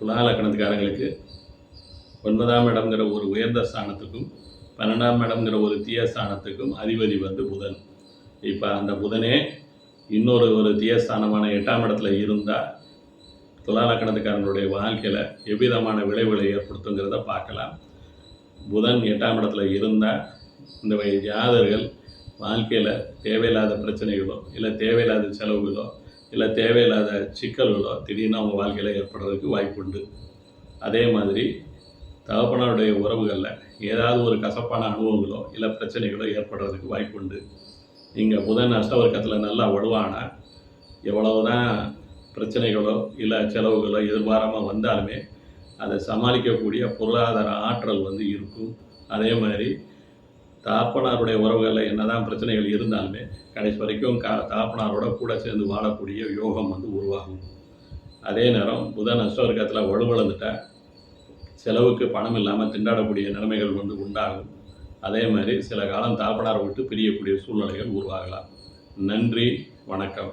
துலா லக்கணத்துக்காரங்களுக்கு ஒன்பதாம் இடம்ங்கிற ஒரு உயர்ந்த ஸ்தானத்துக்கும் பன்னெண்டாம் இடம்ங்கிற ஒரு தீய ஸ்தானத்துக்கும் அதிபதி வந்து புதன். இப்போ அந்த புதனே இன்னொரு ஒரு தீயஸ்தானமான எட்டாம் இடத்துல இருந்தால் துலா லக்கணத்துக்காரங்களுடைய வாழ்க்கையில் எவ்விதமான விளைவுகளை ஏற்படுத்துங்கிறத பார்க்கலாம். புதன் எட்டாம் இடத்துல இருந்தால் இந்த வகை ஜாதகர்கள் வாழ்க்கையில் தேவையில்லாத பிரச்சனைகளோ இல்லை தேவையில்லாத செலவுகளோ இல்லை தேவையில்லாத சிக்கல்களோ திடீர்னு அவங்க வாழ்க்கையில் ஏற்படுறதுக்கு வாய்ப்புண்டு. அதே மாதிரி தகப்பனாருடைய உறவுகளில் ஏதாவது ஒரு கசப்பான அனுபவங்களோ இல்லை பிரச்சனைகளோ ஏற்படுறதுக்கு வாய்ப்புண்டு. நீங்கள் புதன் அஷ்டவர்க்கத்தில் நல்லா வலுவானா எவ்வளவுதான் பிரச்சனைகளோ இல்லை செலவுகளோ எதிர்பாராமல் வந்தாலுமே அதை சமாளிக்கக்கூடிய பொருளாதார ஆற்றல் வந்து இருக்கும். அதே மாதிரி தாப்பனாருடைய உறவுகளில் என்னதான் பிரச்சனைகள் இருந்தாலுமே கடைசி வரைக்கும் கா தாப்பனாரோட கூட சேர்ந்து வாழக்கூடிய யோகம் வந்து உருவாகும். அதே நேரம் புதன் அஷ்டவர்க்கத்தில் வலுவிழந்துட்டா செலவுக்கு பணம் இல்லாமல் திண்டாடக்கூடிய நிலைமைகள் வந்து உண்டாகும். அதே மாதிரி சில காலம் தாப்பனாரை விட்டு பிரியக்கூடிய சூழ்நிலைகள் உருவாகலாம். நன்றி வணக்கம்.